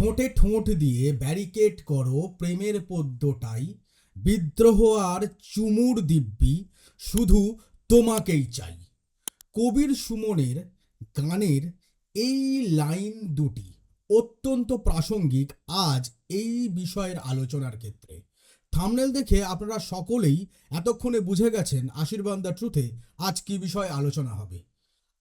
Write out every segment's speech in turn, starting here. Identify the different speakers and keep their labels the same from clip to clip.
Speaker 1: ঠোঁটে ঠোঁট দিয়ে ব্যারিকেড করো প্রেমের পদ্যটাই বিদ্রোহ আর চুমুর দিব্যি শুধু তোমাকেই চাই। কবির সুমনের গানের এই লাইন দুটি অত্যন্ত প্রাসঙ্গিক আজ এই বিষয়ের আলোচনার ক্ষেত্রে। থামনেল দেখে আপনারা সকলেই এতক্ষণে বুঝে গেছেন আশীর্বাদ দ্য ট্রুথে আজ কি বিষয়ে আলোচনা হবে।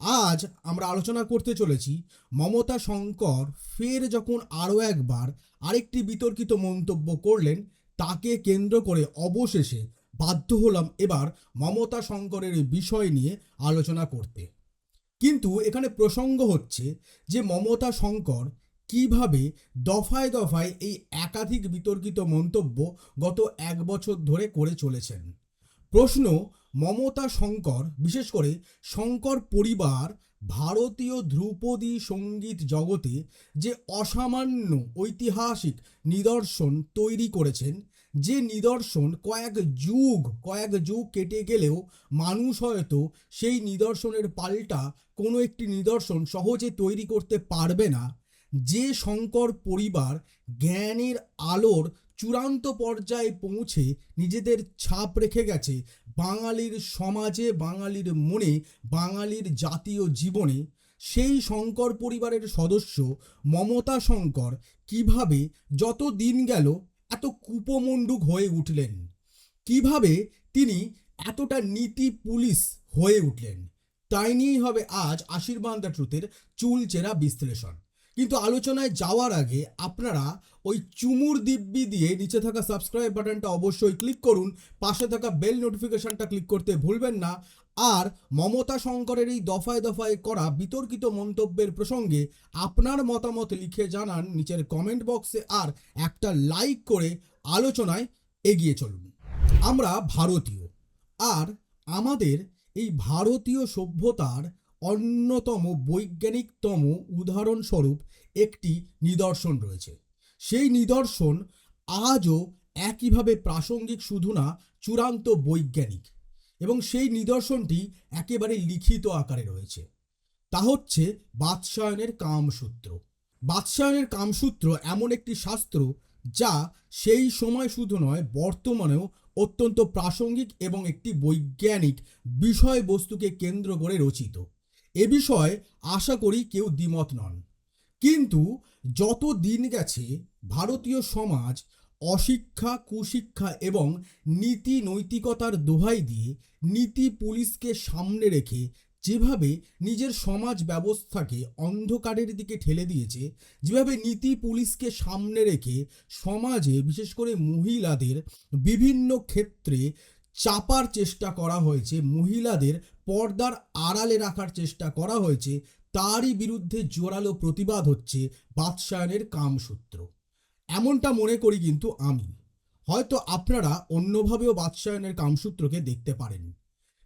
Speaker 1: আজ আমরা আলোচনা করতে চলেছি মমতা শঙ্কর ফের যখন আরও একবার আরেকটি বিতর্কিত মন্তব্য করলেন, তাকে কেন্দ্র করে অবশেষে বাধ্য হলাম এবার মমতা শঙ্করের বিষয় নিয়ে আলোচনা করতে। কিন্তু এখানে প্রসঙ্গ হচ্ছে যে মমতা শঙ্কর কীভাবে দফায় দফায় এই একাধিক বিতর্কিত মন্তব্য গত এক বছর ধরে করে চলেছেন। প্রশ্ন মমতা শঙ্কর, বিশেষ করে শঙ্কর পরিবার, ভারতীয় ধ্রুপদী সংগীত জগতে যে অসামান্য ঐতিহাসিক নিদর্শন তৈরি করেছেন, যে নিদর্শন কয়েক যুগ কয়েক যুগ কেটে গেলেও মানুষ হয়তো সেই নিদর্শনের পাল্টা কোনো একটি নিদর্শন সহজে তৈরি করতে পারবে না। যে শঙ্কর পরিবার জ্ঞানের আলোর চূড়ান্ত পর্যায়ে পৌঁছে নিজেদের ছাপ রেখে গেছে বাঙালির সমাজে, বাঙালির মনে, বাঙালির জাতীয় জীবনে। সেই শঙ্কর পরিবারের সদস্য মমতা শঙ্কর কীভাবে যত দিন গেল এত কুপমণ্ডুক হয়ে উঠলেন? কীভাবে তিনি এতটা নীতি পুলিশ হয়ে উঠলেন? তাই নিয়েই হবে আজ আশীর্বাদ ট্রুথের চুলচেরা বিশ্লেষণ। কিন্তু আলোচনায় যাওয়ার আগে আপনারা ওই চুমুর দিব্যি দিয়ে নিচে থাকা সাবস্ক্রাইব বাটনটা অবশ্যই ক্লিক করুন, পাশে থাকা বেল নোটিফিকেশনটা ক্লিক করতে ভুলবেন না। আর মমতা শঙ্করের এই দফায় দফায় করা বিতর্কিত মন্তব্যের প্রসঙ্গে আপনার মতামত লিখে জানান নিচের কমেন্ট বক্সে আর একটা লাইক করে আলোচনায় এগিয়ে চলুন। আমরা ভারতীয়, আর আমাদের এই ভারতীয় সভ্যতার অন্যতম বৈজ্ঞানিকতম উদাহরণস্বরূপ একটি নিদর্শন রয়েছে। সেই নিদর্শন আজও একইভাবে প্রাসঙ্গিক শুধু না, চূড়ান্ত বৈজ্ঞানিক এবং সেই নিদর্শনটি একেবারে লিখিত আকারে রয়েছে। তা হচ্ছে বাৎসায়নের কামসূত্র। বাৎসায়নের কামসূত্র এমন একটি শাস্ত্র যা সেই সময় শুধু নয়, বর্তমানেও অত্যন্ত প্রাসঙ্গিক এবং একটি বৈজ্ঞানিক বিষয়বস্তুকে কেন্দ্র করে রচিত। এ বিষয়ে আশা করি কেউ দ্বিমত নন। কিন্তু যত দিন গেছে, ভারতীয় সমাজ অশিক্ষা, কুশিক্ষা এবং নীতি নৈতিকতার দোহাই দিয়ে নীতি পুলিশকে সামনে রেখে যেভাবে নিজের সমাজ ব্যবস্থাকে অন্ধকারের দিকে ঠেলে দিয়েছে, যেভাবে নীতি পুলিশকে সামনে রেখে সমাজে, বিশেষ করে মহিলাদের বিভিন্ন ক্ষেত্রে চাপার চেষ্টা করা হয়েছে, মহিলাদের পর্দার আড়ালে রাখার চেষ্টা করা হয়েছে, তারই বিরুদ্ধে জোরালো প্রতিবাদ হচ্ছে বাদশায়নের কামসূত্র। এমনটা মনে করি কিন্তু আমি। হয়তো আপনারা অন্যভাবেও বাদশায়নের কামসূত্রকে দেখতে পারেন।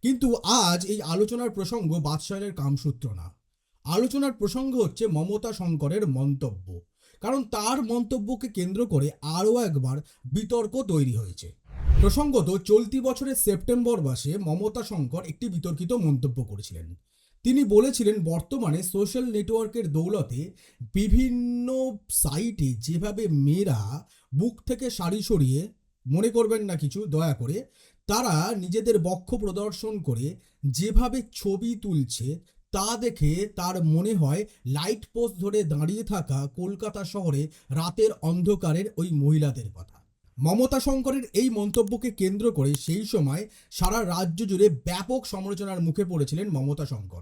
Speaker 1: কিন্তু আজ এই আলোচনার প্রসঙ্গ বাদশায়নের কামসূত্র না। আলোচনার প্রসঙ্গ হচ্ছে মমতা শঙ্করের মন্তব্য। কারণ তার মন্তব্যকে কেন্দ্র করে আরও একবার বিতর্ক তৈরি হয়েছে। প্রসঙ্গত, চলতি বছরের সেপ্টেম্বর মাসে মমতা শঙ্কর একটি বিতর্কিত মন্তব্য করেছিলেন। তিনি বলেছিলেন, বর্তমানে সোশ্যাল নেটওয়ার্কের দৌলতে বিভিন্ন সাইটে যেভাবে মেয়েরা বুক থেকে শাড়ি সরিয়ে, মনে করবেন না কিছু, দয়া করে, তারা নিজেদের বক্ষ প্রদর্শন করে যেভাবে ছবি তুলছে, তা দেখে তার মনে হয় লাইট পোস্ট ধরে দাঁড়িয়ে থাকা কলকাতা শহরে রাতের অন্ধকারের ওই মহিলাদের কথা। মমতা শঙ্করের এই মন্তব্যকে কেন্দ্র করে সেই সময় সারা রাজ্য জুড়ে ব্যাপক সমালোচনার মুখে পড়েছিলেন মমতা শঙ্কর।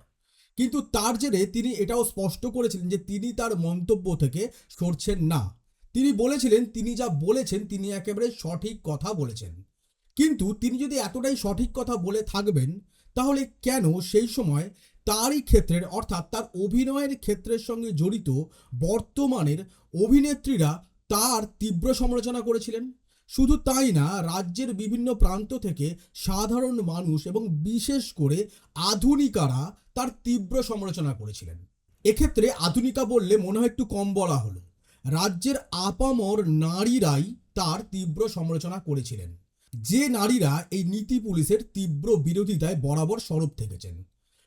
Speaker 1: কিন্তু তার জেরে তিনি এটাও স্পষ্ট করেছিলেন যে তিনি তার মন্তব্য থেকে সরছেন না। তিনি বলেছিলেন, তিনি যা বলেছেন তিনি একেবারে সঠিক কথা বলেছেন। কিন্তু তিনি যদি এতটাই সঠিক কথা বলে থাকবেন, তাহলে কেন সেই সময় তারই ক্ষেত্রের অর্থাৎ তার অভিনয়ের ক্ষেত্রের সঙ্গে জড়িত বর্তমানের অভিনেত্রীরা তার তীব্র সমালোচনা করেছিলেন? শুধু তাই না, রাজ্যের বিভিন্ন প্রান্ত থেকে সাধারণ মানুষ এবং বিশেষ করে আধুনিকারা তার তীব্র সমালোচনা করেছিলেন। এক্ষেত্রে আধুনিকা বললে মনে হয় একটু কম বলা হলো। রাজ্যের আপামর নারীরাই তার তীব্র সমালোচনা করেছিলেন। যে নারীরা এই নীতি পুলিশের তীব্র বিরোধিতায় বরাবর সরব থেকেছেন।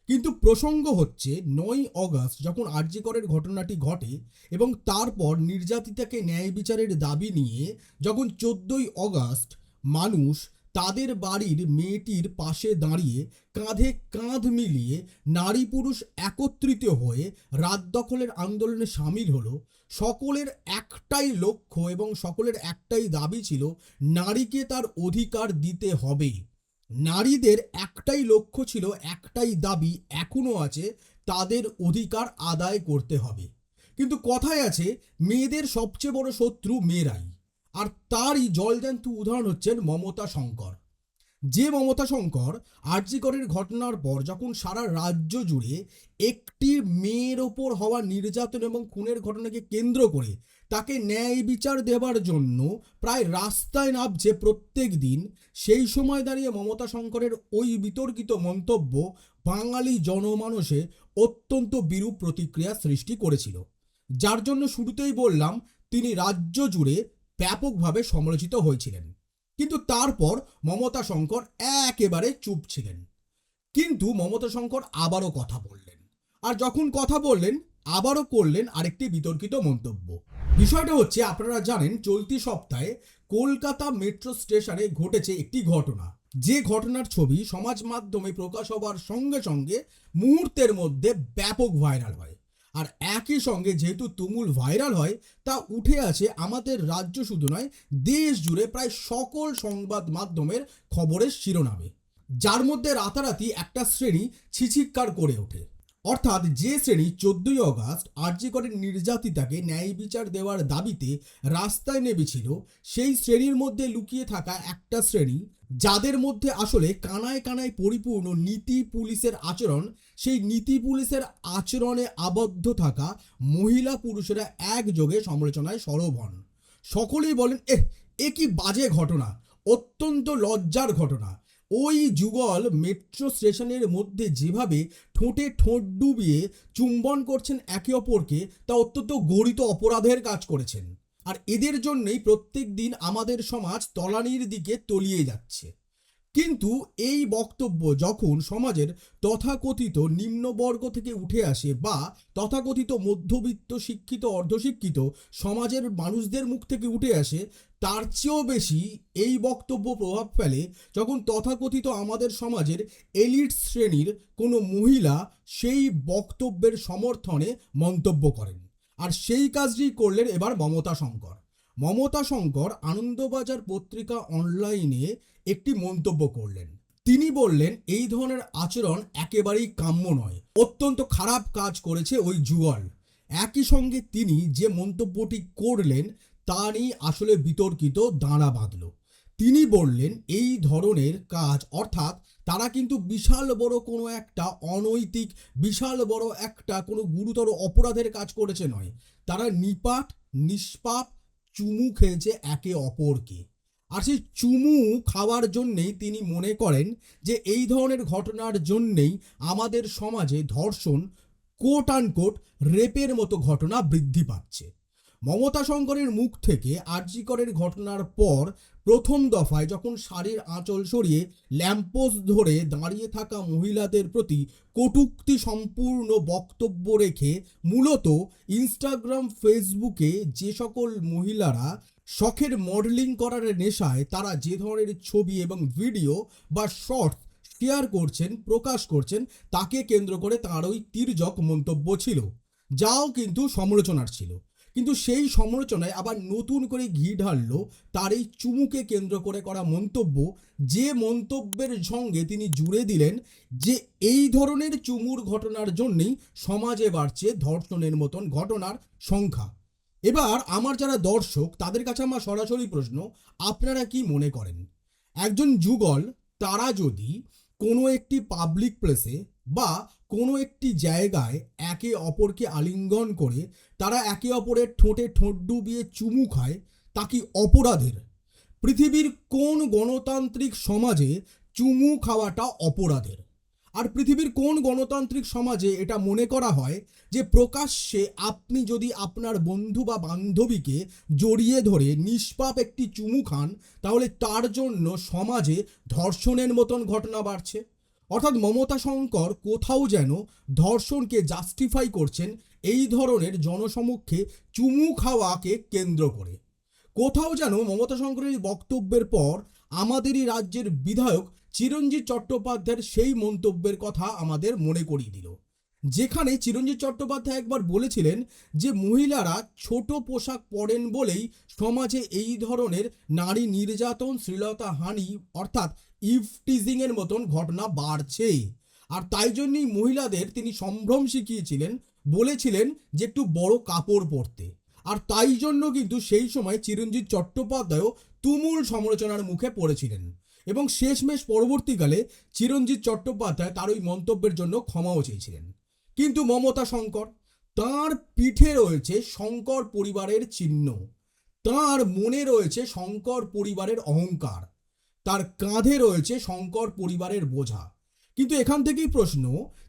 Speaker 1: কিন্তু প্রসঙ্গ হচ্ছে নয় অগস্ট যখন আরজিকরের ঘটনাটি ঘটে এবং তারপর নির্যাতিতাকে ন্যায় বিচারের দাবি নিয়ে যখন চোদ্দই অগস্ট মানুষ তাদের বাড়ির মেয়েটির পাশে দাঁড়িয়ে কাঁধে কাঁধ মিলিয়ে নারী পুরুষ একত্রিত হয়ে রাত দখলের আন্দোলনে সামিল হলো। সকলের একটাই লক্ষ্য এবং সকলের একটাই দাবি ছিল, নারীকে তার অধিকার দিতে হবে। নারীদের একটাই লক্ষ্য ছিল, একটাই দাবি এখনও আছে, তাদের অধিকার আদায় করতে হবে। কিন্তু কথায় আছে, মেয়েদের সবচেয়ে বড় শত্রু মেয়েরাই। আর তারই জলজান্ত উদাহরণ হচ্ছেন মমতা শঙ্কর। যে মমতা শঙ্কর আর্যিকরের ঘটনার পর যখন সারা রাজ্য জুড়ে একটি মেয়ের ওপর হওয়া নির্যাতন এবং খুনের ঘটনাকে কেন্দ্র করে তাকে ন্যায় বিচার দেওয়ার জন্য প্রায় রাস্তায় নামছে প্রত্যেক দিন, সেই সময় দাঁড়িয়ে মমতা শঙ্করের ওই বিতর্কিত মন্তব্য বাঙালি জনমানসে অত্যন্ত বিরূপ প্রতিক্রিয়া সৃষ্টি করেছিল। যার জন্য শুরুতেই বললাম, তিনি রাজ্য জুড়ে ব্যাপকভাবে সমালোচিত হয়েছিলেন। কিন্তু তারপর মমতা শঙ্কর একেবারে চুপ ছিলেন। কিন্তু মমতা শঙ্কর আবারও কথা বললেন। আর যখন কথা বললেন, আবারও করলেন আরেকটি বিতর্কিত মন্তব্য। বিষয়টা হচ্ছে, আপনারা জানেন, চলতি সপ্তাহে কলকাতা মেট্রো স্টেশনে ঘটেছে একটি ঘটনা। যে ঘটনার ছবি সমাজ মাধ্যমে প্রকাশ হওয়ার সঙ্গে সঙ্গে মুহূর্তের মধ্যে ব্যাপক ভাইরাল হয়। আর একই সঙ্গে যেহেতু তুমুল ভাইরাল হয়, তা উঠে আসে আমাদের রাজ্য শুধু নয়, দেশ জুড়ে প্রায় সকল সংবাদ মাধ্যমের খবরের শিরোনামে। যার মধ্যে রাতারাতি একটা শ্রেণি ছিছিৎকার করে ওঠে। অর্থাৎ যে শ্রেণি চোদ্দই অগাস্ট আর্যিকরের নির্যাতিতাকে ন্যায় বিচার দেওয়ার দাবিতে রাস্তায় নেমেছিল, সেই শ্রেণির মধ্যে লুকিয়ে থাকা একটা শ্রেণি যাদের মধ্যে আসলে কানায় কানায় পরিপূর্ণ নীতি পুলিশের আচরণ, সেই নীতি পুলিশের আচরণে আবদ্ধ থাকা মহিলা পুরুষেরা একযোগে সমালোচনায় সরব হন। সকলেই বলেন, এহ, এ কি বাজে ঘটনা, অত্যন্ত লজ্জার ঘটনা। ওই যুগল মেট্রো স্টেশনের মধ্যে যেভাবে ঠোঁটে ঠোঁট ডুবিয়ে চুম্বন করছেন একে অপরকে, তা অত্যন্ত গরিত অপরাধের কাজ করেছেন। আর এদের জন্যই প্রত্যেক দিন আমাদের সমাজ তলানির দিকে তলিয়ে যাচ্ছে। কিন্তু এই বক্তব্য যখন সমাজের তথাকথিত নিম্নবর্গ থেকে উঠে আসে বা তথাকথিত মধ্যবিত্ত শিক্ষিত, অর্ধশিক্ষিত সমাজের মানুষদের মুখ থেকে উঠে আসে, তার চেয়েও বেশি এই বক্তব্য প্রভাব ফেলে যখন তথাকথিত আমাদের সমাজের এলিট শ্রেণির কোনো মহিলা সেই বক্তব্যের সমর্থনে মন্তব্য করেন। আর সেই কাজটি করলেন এবার মমতা শঙ্কর। মমতা শঙ্কর আনন্দবাজার পত্রিকা অনলাইনে একটি মন্তব্য করলেন। তিনি বললেন, এই ধরনের আচরণ একেবারেই কাম্য নয়। অত্যন্ত খারাপ কাজ করেছে ওই যুগল। একই সঙ্গে তিনি যে মন্তব্যটি করলেন, তা নিয়ে আসলে বিতর্কিত, দাঁড়া বাঁধল। তিনি বললেন, এই ধরনের কাজ, অর্থাৎ তারা কিন্তু বিশাল বড় কোনো একটা অনৈতিক, বিশাল বড় একটা কোনো গুরুতর অপরাধের কাজ করেছে নয়। তারা নিপাট নিষ্পাপ, চুমু খেয়েছে একে অপরকে। আর সেই চুমু খাওয়ার জন্যেই তিনি মনে করেন যে, এই ধরনের ঘটনার জন্যেই আমাদের সমাজে ধর্ষণ কোট আনকোট রেপের মতো ঘটনা বৃদ্ধি পাচ্ছে। মমতা শঙ্করের মুখ থেকে আরজিকরের ঘটনার পর প্রথম দফায় যখন শাড়ির আঁচল সরিয়ে ল্যাম্পোস্ট ধরে দাঁড়িয়ে থাকা মহিলাদের প্রতি কটূক্তি সম্পূর্ণ বক্তব্য রেখে মূলত ইনস্টাগ্রাম, ফেসবুকে যে সকল মহিলারা শখের মডেলিং করার নেশায় তারা যে ধরনের ছবি এবং ভিডিও বা শর্টস শেয়ার করছেন, প্রকাশ করছেন, তাকে কেন্দ্র করে তার ওই তির্যক মন্তব্য ছিল। যাও কিন্তু সমালোচনার ছিল। কিন্তু সেই সমালোচনায় আবার নতুন করে ঘি ঢাললো তার এই চুমুকে কেন্দ্র করে করা মন্তব্য, যে মন্তব্যের সঙ্গে তিনি জুড়ে দিলেন যে এই ধরনের চুমুর ঘটনার জন্যেই সমাজে বাড়ছে ধর্ষণের মতন ঘটনার সংখ্যা। এবার আমার যারা দর্শক, তাদের কাছে আমার সরাসরি প্রশ্ন, আপনারা কি মনে করেন? একজন যুগল, তারা যদি কোনো একটি পাবলিক প্লেসে বা কোনো একটি জায়গায় একে অপরকে আলিঙ্গন করে তারা একে অপরের ঠোঁটে ঠোঁট ডুবিয়ে চুমু খায়, তা কি অপরাধের? পৃথিবীর কোন গণতান্ত্রিক সমাজে চুমু খাওয়াটা অপরাধের? আর পৃথিবীর কোন গণতান্ত্রিক সমাজে এটা মনে করা হয় যে প্রকাশ্যে আপনি যদি আপনার বন্ধু বা বান্ধবীকে জড়িয়ে ধরে নিষ্পাপ একটি চুমু খান, তাহলে তার জন্য সমাজে ধর্ষণের মতন ঘটনা বাড়ছে। অর্থাৎ মমতা শঙ্কর কোথাও যেন ধর্ষণকে জাস্টিফাই করছেন এই ধরনের জনসমক্ষে চুমু খাওয়াকে কেন্দ্র করে। কোথাও যেন মমতা শঙ্করের বক্তব্যের পর আমাদেরই রাজ্যের বিধায়ক চিরঞ্জিত চট্টোপাধ্যায়ের সেই মন্তব্যের কথা আমাদের মনে করিয়ে দিল। যেখানে চিরঞ্জিত চট্টোপাধ্যায় একবার বলেছিলেন যে, মহিলারা ছোট পোশাক পরেন বলেই সমাজে এই ধরনের নারী নির্যাতন, শ্লীলতা, হানি অর্থাৎ ইফটিজিং এর মতন ঘটনা বাড়ছে আর তাই জন্যই মহিলাদের তিনি সম্ভ্রম শিখিয়েছিলেন, বলেছিলেন যে একটু বড় কাপড় পরতে। আর তাই জন্য কিন্তু সেই সময় চিরঞ্জিত চট্টোপাধ্যায়ও তুমুল সমালোচনার মুখে পড়েছিলেন। এবং শেষমেশ পরবর্তীকালে চিরঞ্জিত চট্টোপাধ্যায় তার ওই মন্তব্যের জন্য ক্ষমাও চেয়েছিলেন। কিন্তু মমতা শঙ্কর, তার পিঠে রয়েছে শঙ্কর পরিবারের চিহ্ন। তার মনে রয়েছে শঙ্কর পরিবারের অহংকার। তার কাঁধে রয়েছে শঙ্কর পরিবারের বোঝা। কিন্তু এখান থেকেই প্রশ্ন,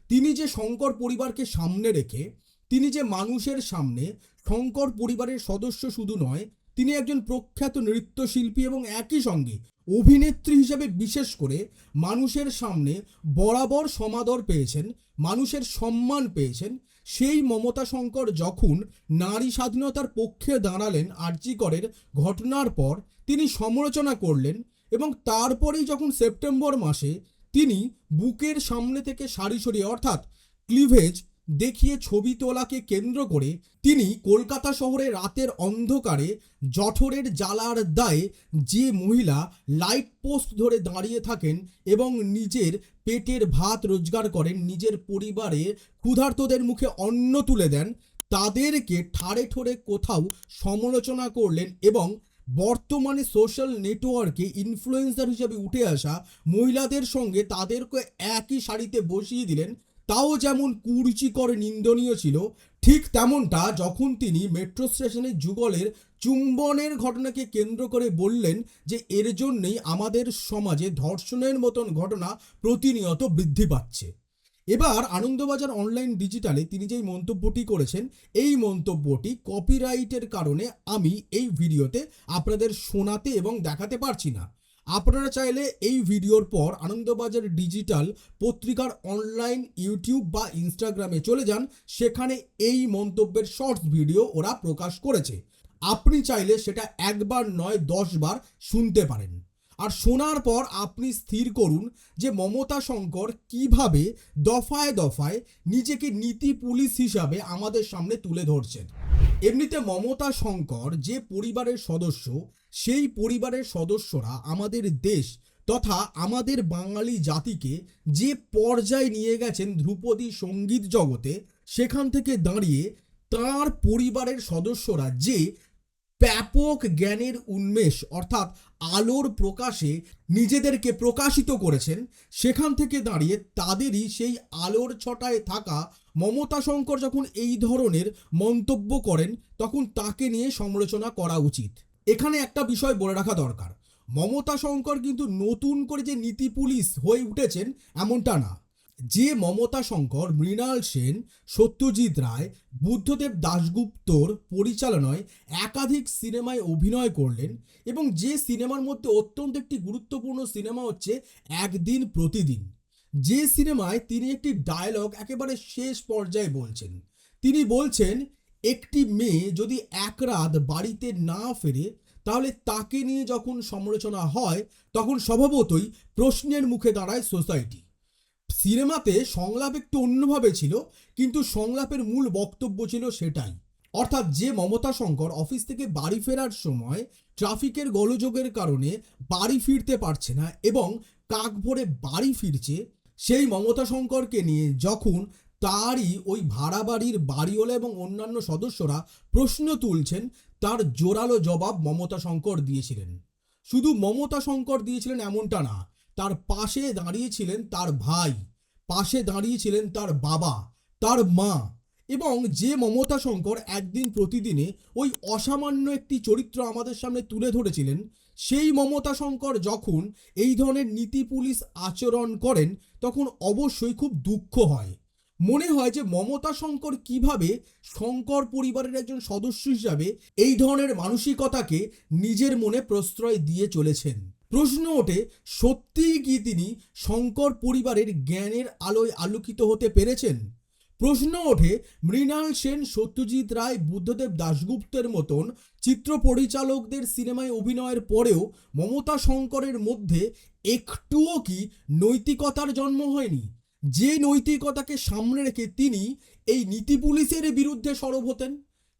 Speaker 1: তিনি যে শঙ্কর পরিবারকে সামনে রেখে, তিনি যে মানুষের সামনে শঙ্কর পরিবারের সদস্য শুধু নয়, তিনি একজন প্রখ্যাত নৃত্যশিল্পী এবং একই সঙ্গে অভিনেত্রী হিসেবে বিশেষ করে মানুষের সামনে বরাবর সমাদর পেয়েছেন, মানুষের সম্মান পেয়েছেন, সেই মমতা শঙ্কর যখন নারী স্বাধীনতার পক্ষে দাঁড়ালেন আর্জিকরের ঘটনার পর তিনি সমালোচনা করলেন এবং তারপরেই যখন সেপ্টেম্বর মাসে তিনি বুকের সামনে থেকে সারি সরিয়ে অর্থাৎ ক্লিভেজ দেখিয়ে ছবি তোলাকে কেন্দ্র করে তিনি কলকাতা শহরে রাতের অন্ধকারে জঠরের জ্বালার দায়ে যে মহিলা লাইট পোস্ট ধরে দাঁড়িয়ে থাকেন এবং নিজের পেটের ভাত রোজগার করেন, নিজের পরিবারে ক্ষুধার্তদের মুখে অন্ন তুলে দেন, তাদেরকে ঠাড়ে ঠোরে কোথাও সমালোচনা করলেন এবং বর্তমানে সোশ্যাল নেটওয়ার্কে ইনফ্লুয়েন্সার হিসেবে উঠে আসা মহিলাদের সঙ্গে তাদেরকে একই শাড়িতে বসিয়ে দিলেন। তাও যেমন কুরুচিকর নিন্দনীয় ছিল, ঠিক তেমনটা যখন তিনি মেট্রো স্টেশনে যুগলের চুম্বনের ঘটনাকে কেন্দ্র করে বললেন যে, এর জন্যই আমাদের সমাজে ধর্ষণের মতন ঘটনা প্রতিনিয়ত বৃদ্ধি পাচ্ছে। এবার আনন্দবাজার অনলাইন ডিজিটালে তিনি যেই মন্তব্যটি করেছেন, এই মন্তব্যটি কপিরাইটের কারণে আমি এই ভিডিওতে আপনাদের শোনাতে এবং দেখাতে পারছি না। আপনারা চাইলে এই ভিডিওর পর আনন্দবাজার ডিজিটাল পত্রিকার অনলাইন ইউটিউব বা ইনস্টাগ্রামে চলে যান, সেখানে এই মন্তব্যের শর্টস ভিডিও ওরা প্রকাশ করেছে। আপনি চাইলে সেটা একবার নয়, দশ বার শুনতে পারেন। আর শোনার পর আপনি স্থির করুন যে মমতা শঙ্কর কীভাবে দফায় দফায় নিজেকে নীতি পুলিশ হিসাবে আমাদের সামনে তুলে ধরছেন। এমনিতে মমতা শঙ্কর যে পরিবারের সদস্য, সেই পরিবারের সদস্যরা আমাদের দেশ তথা আমাদের বাঙালি জাতিকে যে পর্যায়ে নিয়ে গেছেন ধ্রুপদী সংগীত জগতে, সেখান থেকে দাঁড়িয়ে তার পরিবারের সদস্যরা যে ব্যাপক জ্ঞানের উন্মেষ, অর্থাৎ আলোর প্রকাশে নিজেদেরকে প্রকাশিত করেছেন, সেখান থেকে দাঁড়িয়ে তাদেরই সেই আলোর ছটায় থাকা মমতা শঙ্কর যখন এই ধরনের মন্তব্য করেন, তখন তাকে নিয়ে সমালোচনা করা উচিত। এখানে একটা বিষয় বলে রাখা দরকার। মমতা শঙ্কর কিন্তু নতুন করে যে নীতি পুলিশ হয়ে উঠেছেন, এমনটা না। যে মমতা শঙ্কর, মৃণাল সেন, সত্যজিৎ রায়, বুদ্ধদেব দাশগুপ্তর পরিচালনায় একাধিক সিনেমায় অভিনয় করলেন এবং যে সিনেমার মধ্যে অত্যন্ত একটি গুরুত্বপূর্ণ সিনেমা হচ্ছে একদিন প্রতিদিন। যে সিনেমায় তিনি একটি ডায়লগ একেবারে শেষ পর্যায়ে বলছেন। তিনি বলছেন, একটি মেয়ে যদি এক রাত বাড়িতে না ফেরে, তাহলে তাকে নিয়ে যখন সমালোচনা হয়, তখন স্বভাবতই প্রশ্নের মুখে দাঁড়ায় সোসাইটি সিনেমাতে সংলাপ একটু অন্যভাবে ছিল, কিন্তু সংলাপের মূল বক্তব্য ছিল সেটাই। অর্থাৎ যে মমতা শঙ্কর অফিস থেকে বাড়ি ফেরার সময় ট্রাফিকের গোলযোগের কারণে বাড়ি ফিরতে পারছে না এবং কাক ভরে বাড়ি ফিরছে, সেই মমতা শঙ্করকে নিয়ে যখন তারই ওই ভাড়া বাড়ির বাড়িওয়ালা এবং অন্যান্য সদস্যরা প্রশ্ন তুলছেন, তার জোরালো জবাব মমতা শঙ্কর দিয়েছিলেন। শুধু মমতা শঙ্কর দিয়েছিলেন এমনটা না তার পাশে দাঁড়িয়েছিলেন তার ভাই, পাশে দাঁড়িয়েছিলেন তার বাবা, তার মা এবং যে মমতা শঙ্কর একদিন প্রতিদিনে ওই অসামান্য একটি চরিত্র আমাদের সামনে তুলে ধরেছিলেন, সেই মমতা শঙ্কর যখন এই ধরনের নীতি পুলিশ আচরণ করেন তখন অবশ্যই খুব দুঃখ হয়। মনে হয় যে মমতা শঙ্কর কীভাবে শঙ্কর পরিবারের একজন সদস্য হিসাবে এই ধরনের মানসিকতাকে নিজের মনে প্রশ্রয় দিয়ে চলেছেন। প্রশ্ন ওঠে, সত্যিই কি তিনি শঙ্কর পরিবারের জ্ঞানের আলোয় আলোকিত হতে পেরেছেন? প্রশ্ন ওঠে, মৃণাল সেন সত্যজিৎ রায় বুদ্ধদেব দাশগুপ্তের মতন চিত্র পরিচালকদের সিনেমায় অভিনয়ের পরেও মমতা শঙ্করের মধ্যে একটুও কি নৈতিকতার জন্ম হয়নি? যে নৈতিকতাকে সামনে রেখে তিনি এই নীতি পুলিশের বিরুদ্ধে সরব হতেন,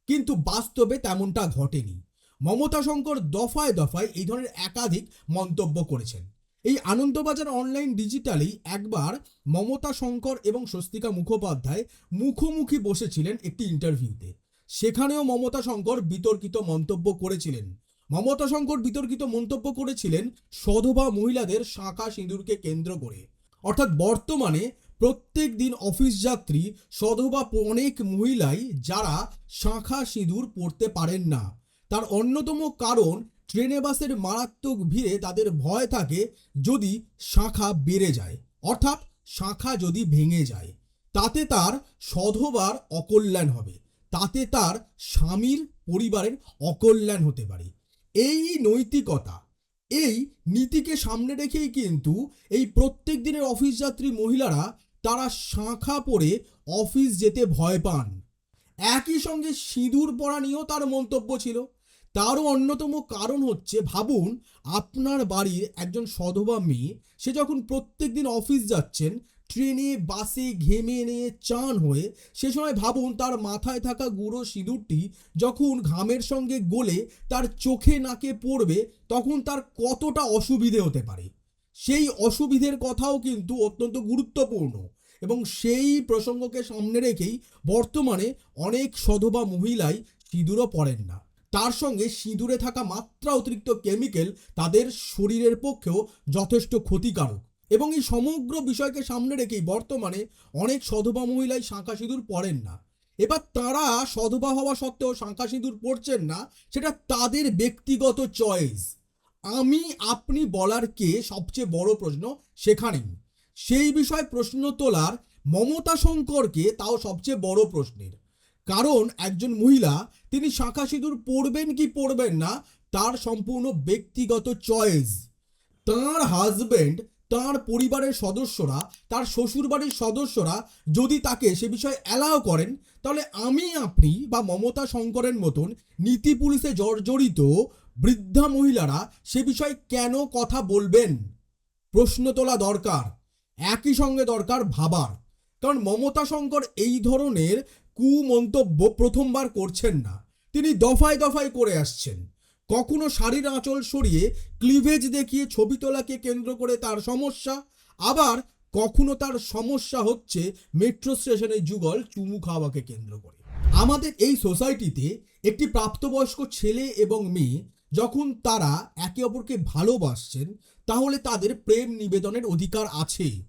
Speaker 1: কিন্তু বাস্তবে তেমনটা ঘটেনি। মমতা শঙ্কর দফায় দফায় এই ধরনের একাধিক মন্তব্য করেছেন। এই আনন্দবাজার অনলাইন ডিজিটালেই একবার মমতা শঙ্কর এবং স্বস্তিকা মুখোপাধ্যায় মুখোমুখি বসেছিলেন একটি ইন্টারভিউতে সেখানেও মমতা শঙ্কর বিতর্কিত মন্তব্য করেছিলেন। মমতা শঙ্কর বিতর্কিত মন্তব্য করেছিলেন সধবা মহিলাদের শাঁখা সিঁদুরকে কেন্দ্র করে। অর্থাৎ বর্তমানে প্রত্যেক দিন অফিস যাত্রী সধবা অনেক মহিলাই যারা শাঁখা সিঁদুর পরতে পারেন না। তার অন্যতম কারণ, ট্রেনে বাসের মারাত্মক ভিড়ে তাদের ভয় থাকে যদি শাখা বেড়ে যায়। অর্থাৎ শাখা যদি ভেঙে যায়, তাতে তার সধবার অকল্যাণ হবে। তাতে তার স্বামীর পরিবারের অকল্যাণ হতে পারে। এই নৈতিকতা, এই নীতিকে সামনে রেখেই কিন্তু এই প্রত্যেক দিনের অফিস যাত্রী মহিলারা তারা শাঁখা পরে অফিস যেতে ভয় পান। একই সঙ্গে সিঁদুর পরা নিয়েও তার মন্তব্য ছিল। তারও অন্যতম কারণ হচ্ছে, ভাবুন, আপনার বাড়ির একজন সধবা মেয়ে, সে যখন প্রত্যেক দিন অফিস যাচ্ছেন, ট্রেনে, বাসে ঘেমে নিয়ে চান হয়ে, সে সময় ভাবুন তার মাথায় থাকা গুঁড়ো সিঁদুরটি যখন ঘামের সঙ্গে গলে তার চোখে নাকে পড়বে, তখন তার কতটা অসুবিধে হতে পারে? সেই অসুবিধের কথাও কিন্তু অত্যন্ত গুরুত্বপূর্ণ এবং সেই প্রসঙ্গকে সামনে রেখেই বর্তমানে অনেক সধবা মহিলাই সিঁদুরও পড়েন না। তার সঙ্গে সিঁদুরে থাকা মাত্রা অতিরিক্ত কেমিক্যাল তাদের শরীরের পক্ষেও যথেষ্ট ক্ষতিকারক। এবং এই সমগ্র বিষয়কে সামনে রেখেই বর্তমানে অনেক সধবা মহিলাই শাঁখা সিঁদুর পরেন না। এবার তারা সধবা হওয়া সত্ত্বেও শাঁখা সিঁদুর পরছেন না, সেটা তাদের ব্যক্তিগত চয়েস। আমি, আপনি বলার কে সবচেয়ে বড় প্রশ্ন সেখানেই। সেই বিষয়ে প্রশ্ন তোলার মমতা শঙ্করকে তাও সবচেয়ে বড় প্রশ্নের। কারণ একজন মহিলা, তিনি শাঁখা সিঁদুর পরবেন কি পরবেন না, তার সম্পূর্ণ ব্যক্তিগত চয়েস তার হাজবেন্ড তার পরিবারের সদস্যরা, তার শ্বশুরবাড়ির সদস্যরা যদি তাকে সে বিষয়ে অ্যালাও করেন, তাহলে আমি, আপনি বা মমতা শঙ্করের মতন নীতি পুলিশে জর্জরিত বৃদ্ধা মহিলারা সে বিষয়ে কেন কথা বলবেন? প্রশ্ন তোলা দরকার। একই সঙ্গে দরকার ভাবার। কারণ মমতা শঙ্কর এই ধরনের কুমন্তব্য প্রথমবার করছেন না। তিনি দফায় দফায় করে আসছেন। কখনো শাড়ির আঁচল সরিয়ে ক্লিভেজ দেখিয়ে ছবি তোলাকে কেন্দ্র করে তার সমস্যা, আবার কখনো তার সমস্যা হচ্ছে মেট্রো স্টেশনের যুগল চুমু খাওয়াকে কেন্দ্র করে। আমাদের এই সোসাইটিতে একটি প্রাপ্তবয়স্ক ছেলে এবং মেয়ে যখন তারা একে অপরকে ভালোবাসছেন, তাহলে তাদের প্রেম নিবেদনের অধিকার আছে।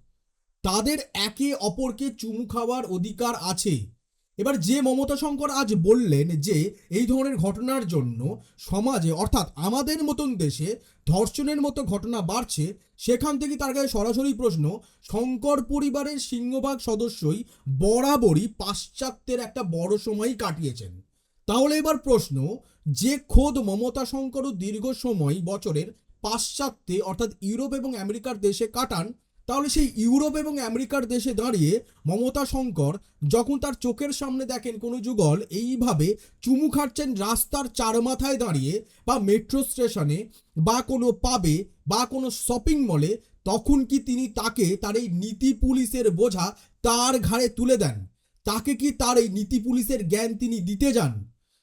Speaker 1: তাদের একে অপরকে চুমু খাওয়ার অধিকার আছে। এবার যে মমতা শঙ্কর আজ বললেন যে এই ধরনের ঘটনার জন্য সমাজে, অর্থাৎ আমাদের মতন দেশে ধর্ষণের মতো ঘটনা বাড়ছে, সেখান থেকে তার কাছে সরাসরি প্রশ্ন, শঙ্কর পরিবারের সিংহভাগ সদস্যই বরাবরই পাশ্চাত্যের একটা বড় সময়ই কাটিয়েছেন। তাহলে এবার প্রশ্ন, যে খোদ মমতা শঙ্করও দীর্ঘ সময় বছরের পাশ্চাত্যে, অর্থাৎ ইউরোপ এবং আমেরিকার দেশে কাটান তাহলে সেই ইউরোপ এবং আমেরিকার দেশে দাঁড়িয়ে মমতা শঙ্কর যখন তার চোখের সামনে দেখেন কোনো যুগল, এইভাবে চুমু খাচ্ছেন রাস্তার চার মাথায় দাঁড়িয়ে বা মেট্রো স্টেশনে বা কোনো পাবে বা কোনো শপিং মলে তখন কি তিনি তাকে তার এই নীতি পুলিশের বোঝা তার ঘাড়ে তুলে দেন? তাকে কি তার এই নীতি পুলিশের জ্ঞান তিনি দিতে যান?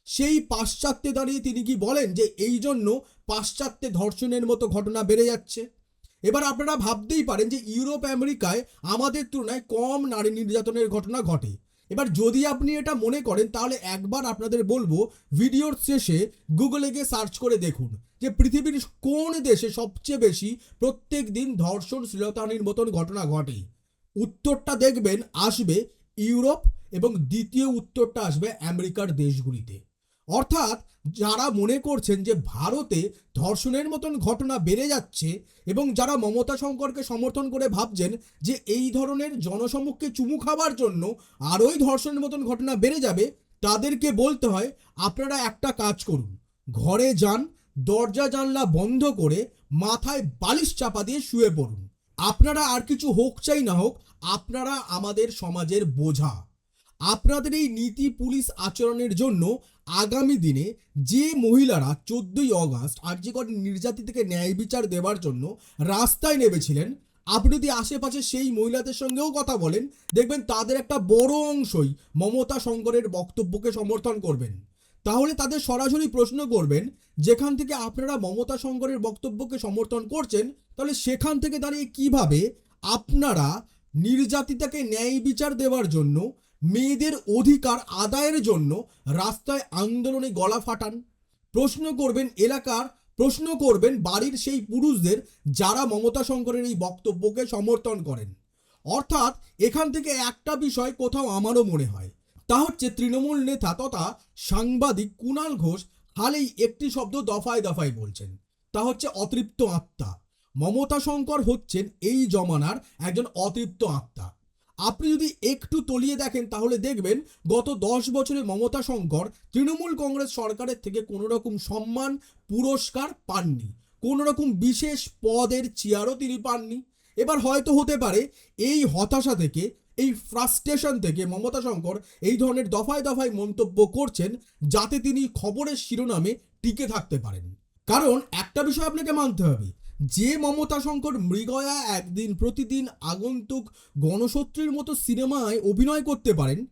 Speaker 1: সেই পাশ্চাত্যে দাঁড়িয়ে তিনি কি বলেন যে এই জন্য পাশ্চাত্যে ধর্ষণের মতো ঘটনা বেড়ে যাচ্ছে? এবার আপনারা ভাবতেই পারেন যে ইউরোপ, আমেরিকায় আমাদের তুলনায় কম নারী নির্যাতনের ঘটনা ঘটে। এবার যদি আপনি এটা মনে করেন, তাহলে একবার আপনাদের বলব, ভিডিওর শেষে গুগলে গিয়ে সার্চ করে দেখুন যে পৃথিবীর কোন দেশে সবচেয়ে বেশি প্রত্যেক দিন ধর্ষণ শ্লীলতাহানির মতন ঘটনা ঘটে। উত্তরটা দেখবেন, আসবে ইউরোপ এবং দ্বিতীয় উত্তরটা আসবে আমেরিকার দেশগুলিতে। অর্থাৎ যারা মনে করছেন যে ভারতে ধর্ষণের মতন ঘটনা বেড়ে যাচ্ছে এবং যারা মমতা শঙ্করকে সমর্থন করে ভাবছেন যে এই ধরনের জনসমক্ষে চুমু খাবার জন্য আরোই ধর্ষণের মতন ঘটনা বেড়ে যাবে, তাদেরকে বলতে হয়, আপনারা একটা কাজ করুন। ঘরে যান, দরজা জানলা বন্ধ করে মাথায় বালিশ চাপা দিয়ে শুয়ে পড়ুন। আপনারা আর কিছু হোক চাই না হোক, আপনারা আমাদের সমাজের বোঝা। আপনাদের এই নীতি পুলিশ আচরণের জন্য আগামী দিনে যে মহিলারা চোদ্দই অগাস্ট আর্যিকর নির্যাতিতকে ন্যায় বিচার দেওয়ার জন্য রাস্তায় নেমেছিলেন, আপনি যদি আশেপাশে সেই মহিলাদের সঙ্গেও কথা বলেন, দেখবেন তাদের একটা বড় অংশই মমতা শঙ্করের বক্তব্যকে সমর্থন করবেন। তাহলে তাদের সরাসরি প্রশ্ন করবেন, যেখান থেকে আপনারা মমতা শঙ্করের বক্তব্যকে সমর্থন করছেন, তাহলে সেখান থেকে দাঁড়িয়ে কীভাবে আপনারা নির্যাতিতাকে ন্যায় বিচার দেওয়ার জন্য মেয়েদের অধিকার আদায়ের জন্য রাস্তায় আন্দোলনে গলা ফাটান। প্রশ্ন করবেন এলাকার, প্রশ্ন করবেন বাড়ির সেই পুরুষদের যারা মমতা শঙ্করের এই বক্তব্যকে সমর্থন করেন। অর্থাৎ এখান থেকে একটা বিষয় কোথাও আমারও মনে হয়। তা হচ্ছে তৃণমূল নেতা তথা সাংবাদিক কুণাল ঘোষ হালেই একটি শব্দ দফায় দফায় বলছেন। তা হচ্ছে অতৃপ্ত আত্মা। মমতা শঙ্কর হচ্ছেন এই জমানার একজন অতৃপ্ত আত্মা। আপনি যদি একটু তলিয়ে দেখেন, তাহলে দেখবেন গত দশ বছরে মমতা শঙ্কর তৃণমূল কংগ্রেস সরকারের থেকে কোনো রকম সম্মান, পুরস্কার পাননি। কোনো রকম বিশেষ পদের চেয়ারও তিনি পাননি। এবার হয়তো হতে পারে এই হতাশা থেকে, এই ফ্রাস্ট্রেশন থেকে মমতা শঙ্কর এই ধরনের দফায় দফায় মন্তব্য করছেন যাতে তিনি খবরের শিরোনামে টিকে থাকতে পারেন। কারণ একটা বিষয় আপনাকে মানতে হবে যে মমতা শঙ্কর মৃগয়া একদিন প্রতিদিন আগন্তুক গণশত্রুর মতো সিনেমায় অভিনয় করতে পারেন,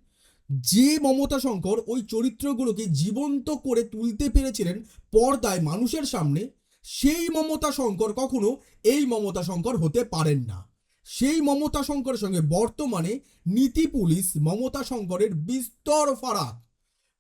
Speaker 1: যে মমতা শঙ্কর ওই চরিত্রগুলোকে জীবন্ত করে তুলতে পেরেছিলেন পর্দায় মানুষের সামনে, সেই মমতা শঙ্কর কখনো এই মমতা শঙ্কর হতে পারেন না। সেই মমতা শঙ্করের সঙ্গে বর্তমানে নীতি পুলিশ মমতা শঙ্করের বিস্তর ফারাক।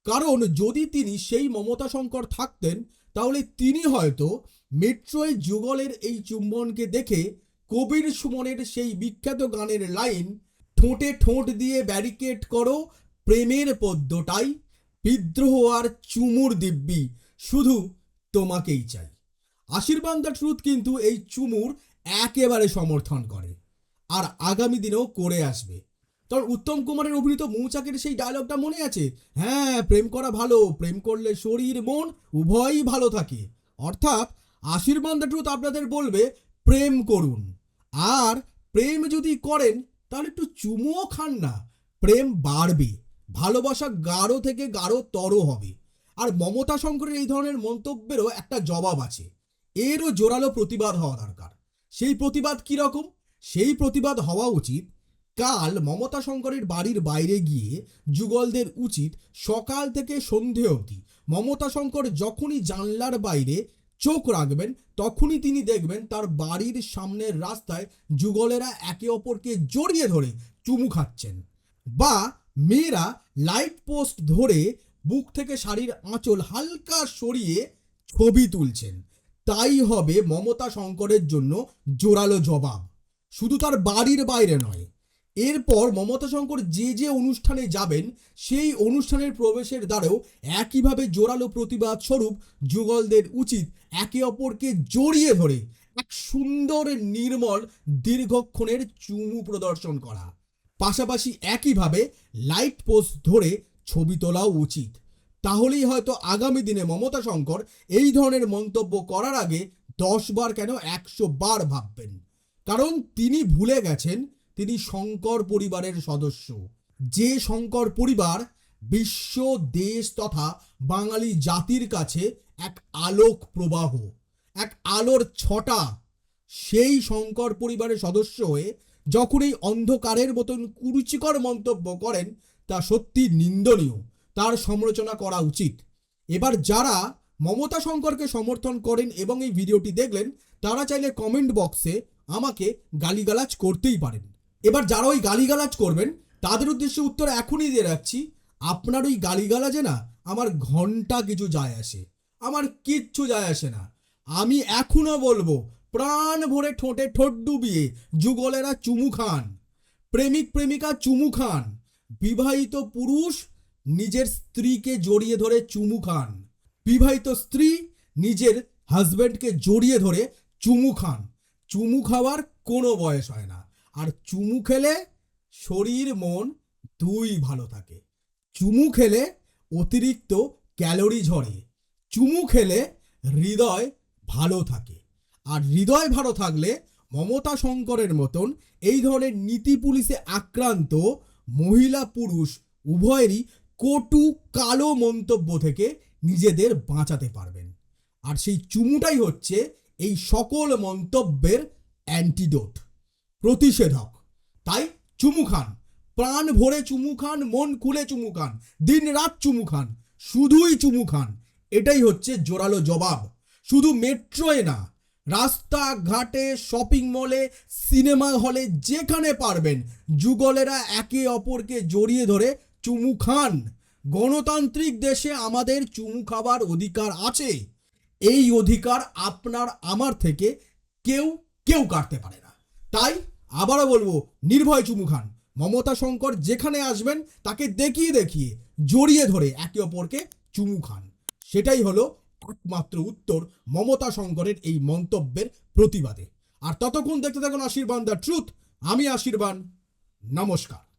Speaker 1: কারণ যদি তিনি সেই মমতা শঙ্কর থাকতেন, তাহলে তিনি হয়তো মেট্রোয় যুগলের এই চুম্বনকে দেখে কবির সুমনের সেই বিখ্যাত গানের লাইন, ঠোঁটে ঠোঁট দিয়ে ব্যারিকেড করো প্রেমের পদ্মটাই, বিদ্রোহ আর চুমুর দিব্যি শুধু তোমাকেই চাই। আশীর্বাদ দ্য ট্রুথ কিন্তু এই চুমুর একেবারে সমর্থন করে আর আগামী দিনেও করে আসবে। তোর উত্তম কুমারের অভিনীত মৌচাকের সেই ডায়লগটা মনে আছে? হ্যাঁ প্রেম করা ভালো, প্রেম করলে শরীর, মন উভয়ই ভালো থাকে। অর্থাৎ আশীর্বাদ ট্রুথ আপনাদের বলবে, প্রেম করুন। আর প্রেম যদি করেন, তাহলে একটু চুমুও খান না। প্রেম বাড়বে, ভালোবাসা গাঢ় থেকে গাঢ় গাঢ়তর হবে। আর মমতা শঙ্করের এই ধরনের মন্তব্যেরও একটা জবাব আছে। এরও জোরালো প্রতিবাদ হওয়া দরকার। সেই প্রতিবাদ কি রকম? সেই প্রতিবাদ হওয়া উচিত, কাল মমতা শঙ্করের বাড়ির বাইরে গিয়ে যুগলদের উচিত সকাল থেকে সন্ধে অবধি মমতা শঙ্কর যখনই জানলার বাইরে চোখ রাখবেন, তখনই তিনি দেখবেন তার বাড়ির সামনের রাস্তায় যুগলেরা একে অপরকে জড়িয়ে ধরে চুমু খাচ্ছেন বা মেয়েরা লাইট পোস্ট ধরে বুক থেকে শাড়ির আঁচল হালকা সরিয়ে ছবি তুলছেন। তাই হবে মমতা শঙ্করের জন্য জোরালো জবাব। শুধু তার বাড়ির বাইরে নয় এরপর মমতা শঙ্কর যে যে অনুষ্ঠানে যাবেন, সেই অনুষ্ঠানের প্রবেশের দ্বারেও একইভাবে জোরালো প্রতিবাদ স্বরূপ যুগলদের উচিত একে অপরকে জড়িয়ে ধরে এক সুন্দর নির্মল দীর্ঘক্ষণের চুমু প্রদর্শন করা। পাশাপাশি একইভাবে লাইট পোস্ট ধরে ছবি তোলাও উচিত। তাহলেই হয়তো আগামী দিনে মমতা শঙ্কর এই ধরনের মন্তব্য করার আগে দশ বার কেন একশো বার ভাববেন। কারণ তিনি ভুলে গেছেন তিনি শঙ্কর পরিবারের সদস্য। যে শঙ্কর পরিবার বিশ্ব, দেশ তথা বাঙালি জাতির কাছে এক আলোক প্রবাহ, এক আলোর ছটা, সেই শঙ্কর পরিবারের সদস্য হয়ে যখন এই অন্ধকারের মতন কুরুচিকর মন্তব্য করেন, তা সত্যি নিন্দনীয়। তার সমালোচনা করা উচিত। এবার যারা মমতা শঙ্করকে সমর্থন করেন এবং এই ভিডিওটি দেখলেন, তারা চাইলে কমেন্ট বক্সে আমাকে গালিগালাজ করতেই পারেন। এবার যারা ওই গালিগালাজ করবেন, তাদের উদ্দেশ্যে উত্তর এখনই দিয়ে রাখছি, আপনার ওই গালিগালাজে না আমার ঘণ্টা কিছু যায় আসে, আমার কিচ্ছু যায় আসে না। আমি এখনও বলব, প্রাণ ভরে ঠোঁটে ঠোঁট ডুবিয়ে যুগলেরা চুমু খান, প্রেমিক প্রেমিকা চুমু খান, বিবাহিত পুরুষ নিজের স্ত্রীকে জড়িয়ে ধরে চুমু খান, বিবাহিত স্ত্রী নিজের হাজব্যান্ডকে জড়িয়ে ধরে চুমু খান, চুমু খাওয়ার কোনো বয়স হয় না। আর চুমু খেলে শরীর, মন দুই ভালো থাকে। চুমু খেলে অতিরিক্ত ক্যালোরি ঝরে। চুমু খেলে হৃদয় ভালো থাকে। আর হৃদয় ভালো থাকলে মমতা শঙ্করের মতন এই ধরনের নীতি পুলিশে আক্রান্ত মহিলা পুরুষ উভয়েরই কটু কালো মন্তব্য থেকে নিজেদের বাঁচাতে পারবেন। আর সেই চুমুটাই হচ্ছে এই সকল মন্তব্যের অ্যান্টিডোট প্রতিষেধক। তাই চুমু খান। প্রাণ ভরে চুমু খান, মন খুলে চুমু খান, দিন রাত চুমু খান, শুধুই চুমু খান। এটাই হচ্ছে জোরালো জবাব। শুধু মেট্রোয় না রাস্তা ঘাটে শপিং মলে সিনেমা হলে যেখানে পারবেন, যুগলেরা একে অপরকে জড়িয়ে ধরে চুমু খান। গণতান্ত্রিক দেশে আমাদের চুমু খাবার অধিকার আছে। এই অধিকার আপনার, আমার থেকে কেউ কেউ কাটতে পারে না। তাই আবারও বলব, নির্ভয় চুমু খান। মমতা শঙ্কর যেখানে আসবেন, তাকে দেখিয়ে দেখিয়ে, জড়িয়ে ধরে একে অপরকে চুমু খান। সেটাই হলো একমাত্র উত্তর মমতা শঙ্করের এই মন্তব্যের প্রতিবাদে। আর ততক্ষণ দেখতে থাকুন আশীর্বাদ দ্য ট্রুথ। আমি আশীর্বাদ নমস্কার।